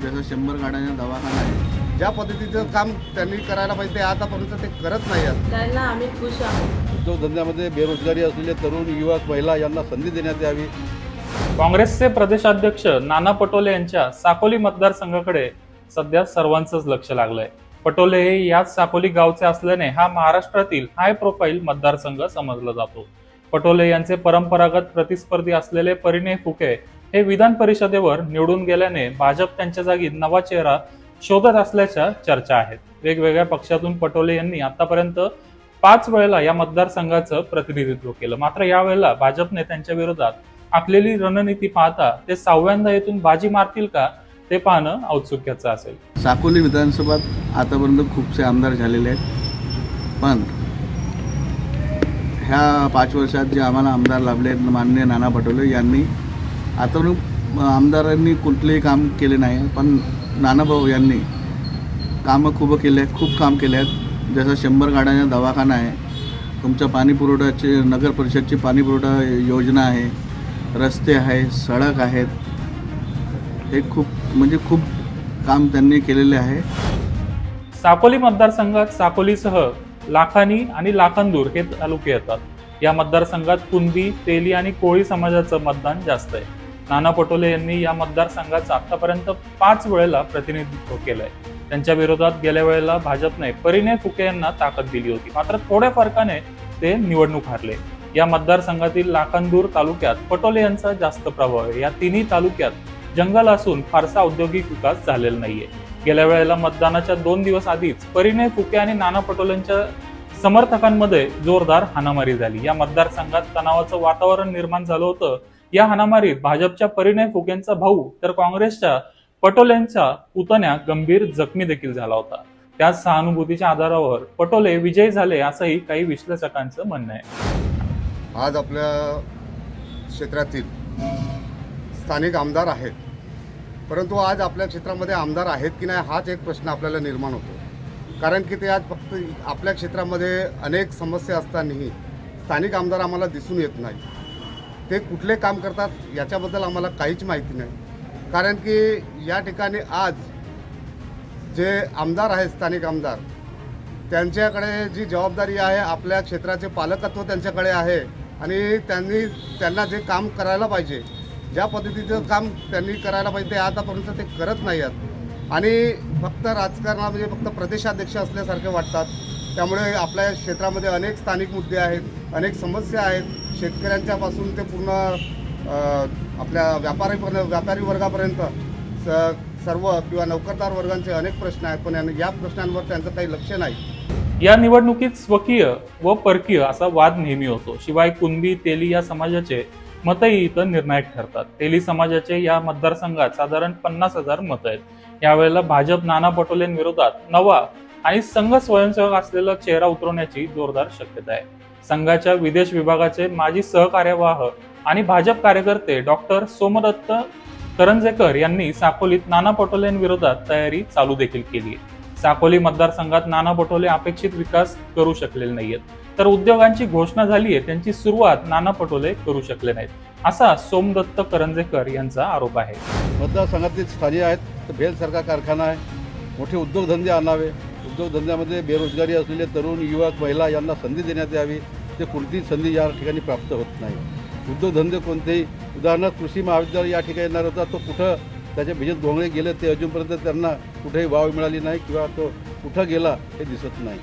जसं शंभर गाड्यांचा दवाखाना आहे. ज्या पद्धतीचं काम त्यांनी करायला पाहिजे ते आतापर्यंत ते करत नाही आहेत. त्यांना आम्ही खुश आहोत. उद्योगधंद्यामध्ये बेरोजगारी असलेले तरुण युवक महिला यांना संधी देण्यात यावी. काँग्रेसचे प्रदेशाध्यक्ष नाना पटोले यांच्या साकोली मतदारसंघाकडे सध्या सर्वांचंच लक्ष लागलंय. पटोले हे याच साकोली गावचे असल्याने हा महाराष्ट्रातील हाय प्रोफाईल मतदारसंघ समजला जातो. पटोले यांचे परंपरागत प्रतिस्पर्धी असलेले परिणय फुके हे विधान परिषदेवर निवडून गेल्याने भाजप त्यांच्या जागी नवा चेहरा शोधत असल्याच्या चर्चा आहेत. वेगवेगळ्या पक्षातून पटोले यांनी आतापर्यंत पाच वेळेला या मतदारसंघाचं प्रतिनिधित्व केलं. मात्र यावेळेला भाजपने त्यांच्या विरोधात आखलेली रणनीती पाहता ते सहाव्यांदा येथून बाजी मारतील का ते पाहणं औत्सुक्याचं असेल. साकोली विधानसभात आतापर्यंत खूपसे आमदार झालेले आहेत. पण ह्या पाच वर्षात जे आम्हाला आमदार लाभले आहेत माननीय नाना पटोले यांनी आतापर्यंत आमदारांनी कुठलेही काम केले नाही पण नानाभाऊ यांनी कामं खूप केले खूप काम केले आहेत. जसं शंभर गाड्यांचा दवाखाना आहे तुमच्या पाणी पुरवठ्याचे नगर परिषदची पाणी पुरवठा योजना आहे रस्ते आहे सडक आहेत. हे खूप म्हणजे खूप काम त्यांनी केलेले आहे. साकोली मतदारसंघात साकोलीसह लाखानी आणि लाखांदूर हे तालुके येतात. या मतदारसंघात कुंदी तेली आणि कोळी समाजाचं मतदान जास्त आहे. नाना पटोले यांनी या मतदारसंघाचं आतापर्यंत पाच वेळेला प्रतिनिधित्व केलंय. त्यांच्या विरोधात गेल्या वेळेला भाजपने परिणय फुके यांना ताकद दिली होती. मात्र थोड्या फरकाने ते निवडणूक हारले. या मतदारसंघातील लाखांदूर तालुक्यात पटोले यांचा जास्त प्रभाव आहे. या तिन्ही तालुक्यात जंगल असून फारसा औद्योगिक विकास झालेला नाहीये. गेल्या वेळेला मतदानाच्या दोन दिवस आधीच परिणय फुके आणि नाना पटोलेंच्या समर्थकांमध्ये जोरदार हाणामारी झाली. या मतदारसंघात तणावाचं वातावरण निर्माण झालं होतं. या हाणामारीत भाजपच्या परिणय फुकेंचा भाऊ तर काँग्रेसच्या पटोलेंचा पुतण्या गंभीर जखमी देखील झाला होता. त्याच सहानुभूतीच्या आधारावर पटोले विजयी झाले असंही काही विश्लेषकांचं म्हणणं आहे. आज आपल्या क्षेत्रातील स्थानिक आमदार आहेत. परंतु आज आपल्या क्षेत्रामध्ये आमदार आहेत की नाही हाच एक प्रश्न आपल्याला निर्माण होतो. कारण की ते आज फक्त आपल्या क्षेत्रामध्ये अनेक समस्या असतानाही स्थानिक आमदार आम्हाला दिसून येत नाही ते कुठले काम करतात याच्याबद्दल आम्हाला काहीच माहिती नाही. कारण की या ठिकाणी आज जे आमदार आहेत स्थानिक आमदार त्यांच्याकडे जी जबाबदारी आहे आपल्या क्षेत्राचे पालकत्व त्यांच्याकडे आहे आणि त्यांनी त्यांना जे काम करायला पाहिजे ज्या पद्धतीचं काम त्यांनी करायला पाहिजे ते आतापर्यंत ते करत नाही आहेत. आणि फक्त राजकारणामध्ये फक्त प्रदेशाध्यक्ष असल्यासारखे वाटतात. त्यामुळे आपल्या क्षेत्रामध्ये अनेक स्थानिक मुद्दे आहेत अनेक समस्या आहेत. शेतकऱ्यांच्यापासून ते पूर्ण आपल्या व्यापारी व्यापारी वर्गापर्यंत स सर्व किंवा नोकरदार वर्गांचे अनेक प्रश्न आहेत पण या प्रश्नांवर त्यांचं काही लक्ष नाही. या निवडणुकीत स्वकीय व परकीय असा वाद नेहमी होतो. शिवाय कुणबी तेली या समाजाचे मतही इथं निर्णायक ठरतात. तेली समाजाचे या मतदारसंघात साधारण पन्नास हजार मत आहेत. यावेळेला भाजप नाना पटोलेंविरोधात नवा आणि संघ स्वयंसेवक असलेला चेहरा उतरवण्याची जोरदार शक्यता आहे. संघाच्या विदेश विभागाचे माजी सहकार्यवाह आणि भाजप कार्यकर्ते डॉक्टर सोमदत्त करंजेकर यांनी साकोलीत नाना पटोलेंविरोधात तयारी चालू देखील केली आहे. साकोली मतदारसंघात नाना पटोले अपेक्षित विकास करू शकलेले नाहीयेत. तर उद्योगांची घोषणा झाली आहे त्यांची सुरुवात नाना पटोले करू शकले नाहीत. असा सोमदत्त करंजेकर यांचा आरोप आहे. मतदारसंघातील स्थानिक आहेत तर सरकार कारखाना आहे. मोठे उद्योगधंदे आणावे. उद्योगधंद्यामध्ये बेरोजगारी असलेले तरुण युवक महिला यांना संधी देण्यात यावी. ते कोणतीही संधी या ठिकाणी प्राप्त होत नाही. उद्योगधंदे कोणतेही. उदाहरणार्थ कृषी महाविद्यालय या ठिकाणी येणार होता. तो कुठं त्याच्या भिजत घोंगळे गेले ते अजूनपर्यंत त्यांना कुठेही वाव मिळाली नाही किंवा तो कुठं गेला हे दिसत नाही.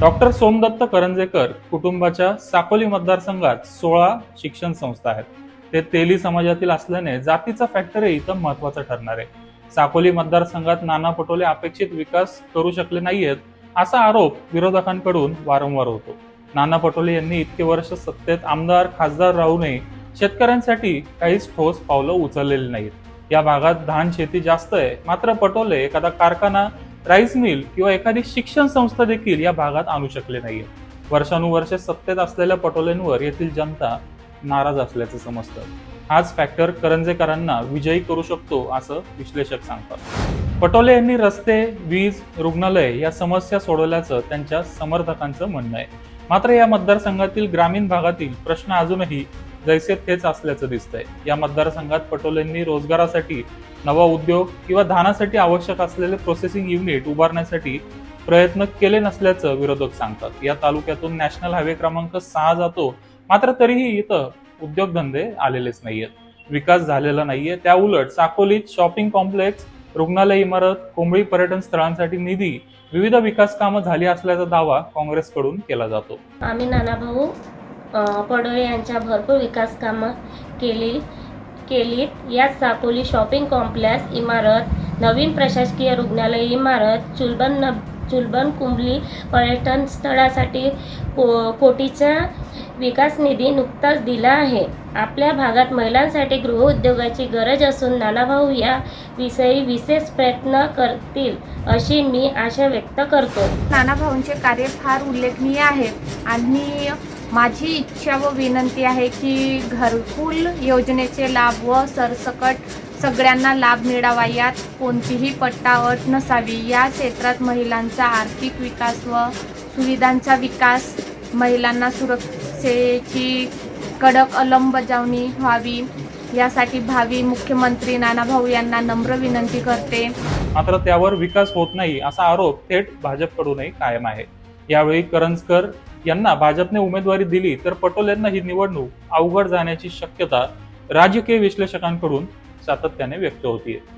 डॉक्टर सोमदत्त करंजेकर कुटुंबाच्या साकोली मतदारसंघात सोळा शिक्षण संस्था आहेत. ते तेली समाजातील असल्याने जातीचा फॅक्टरही इथं महत्त्वाचा ठरणार आहे. साकोली मतदारसंघात नाना पटोले अपेक्षित विकास करू शकले नाहीयेत असा आरोप विरोधकांकडून वारंवार होतो. नाना पटोले यांनी इतके वर्ष सत्तेत आमदार खासदार राहूनही शेतकऱ्यांसाठी काहीच ठोस पावलं उचललेली नाहीत. या भागात धान शेती जास्त आहे मात्र पटोले एखादा कारखाना राईस मिल किंवा एखादी शिक्षण संस्था देखील या भागात आणू शकले नाहीये वर्षानुवर्षे सत्तेत असलेल्या पटोलेंवर येथील जनता नाराज असल्याचं समजतं. हाच फॅक्टर करंजेकरांना विजयी करू शकतो असं विश्लेषक सांगतात. पटोले यांनी रस्ते वीज रुग्णालय या समस्या सोडवल्याचं त्यांच्या समर्थकांचं म्हणणं आहे. मात्र या मतदारसंघातील ग्रामीण भागातील प्रश्न अजूनही जैसे तेच असल्याचं दिसतंय. या मतदारसंघात पटोलेंनी रोजगारासाठी नवा उद्योग किंवा धानासाठी आवश्यक असलेले प्रोसेसिंग युनिट उभारण्यासाठी प्रयत्न केले नसल्याचं विरोधक सांगतात. या तालुक्यातून नॅशनल हायवे क्रमांक सहा जातो मात्र तरीही इथं उद्योगधंदे आलेलेच नाहीयेत. विकास झालेला नाहीये. त्या उलट साकोलीत शॉपिंग कॉम्प्लेक्स रुग्णालय इमारत कोंबडी पर्यटन स्थळांसाठी निधी विविध विकास कामं झाली असल्याचा दावा काँग्रेसकडून केला जातो. आम्ही नानाभाऊ भाऊ पडोळे यांच्या भरपूर विकास कामं केली केलीत. यात साकोली शॉपिंग कॉम्प्लेक्स इमारत नवीन प्रशासकीय रुग्णालय इमारत चुलबन न चुलबन कुंबली पर्यटन स्थळासाठी को कोटीच्या विकास निधी नुकताच दिला आहे. आपल्या भागात महिलांसाठी गृहउद्योगाची गरज असून नानाभाऊ या विषयी विशेष प्रयत्न करतील अशी मी आशा व्यक्त करतो. नानाभाऊंचे कार्य फार उल्लेखनीय आहे. आणि माझी इच्छा व विनंती आहे की घरकुल योजनेचे लाभ व सरसकट सगळ्यांना लाभ मिळावा यात कोणतीही पट्टावट नसावी. या क्षेत्रात महिलांचा आर्थिक विकास व सुविधांचा विकास महिलांना समस्येची कडक अंमलबजावणी व्हावी. यासाठी भावी मुख्यमंत्री नानाभाऊ यांना नम्र विनंती करते. मात्र त्यावर विकास होत नाही असा आरोप थेट भाजपकडूनही कायम आहे. यावेळी करंजकर यांना भाजपने उमेदवारी दिली तर पटोल यांना ही निवडणूक अवघड जाण्याची शक्यता राजकीय विश्लेषकांकडून सातत्याने व्यक्त होतीये.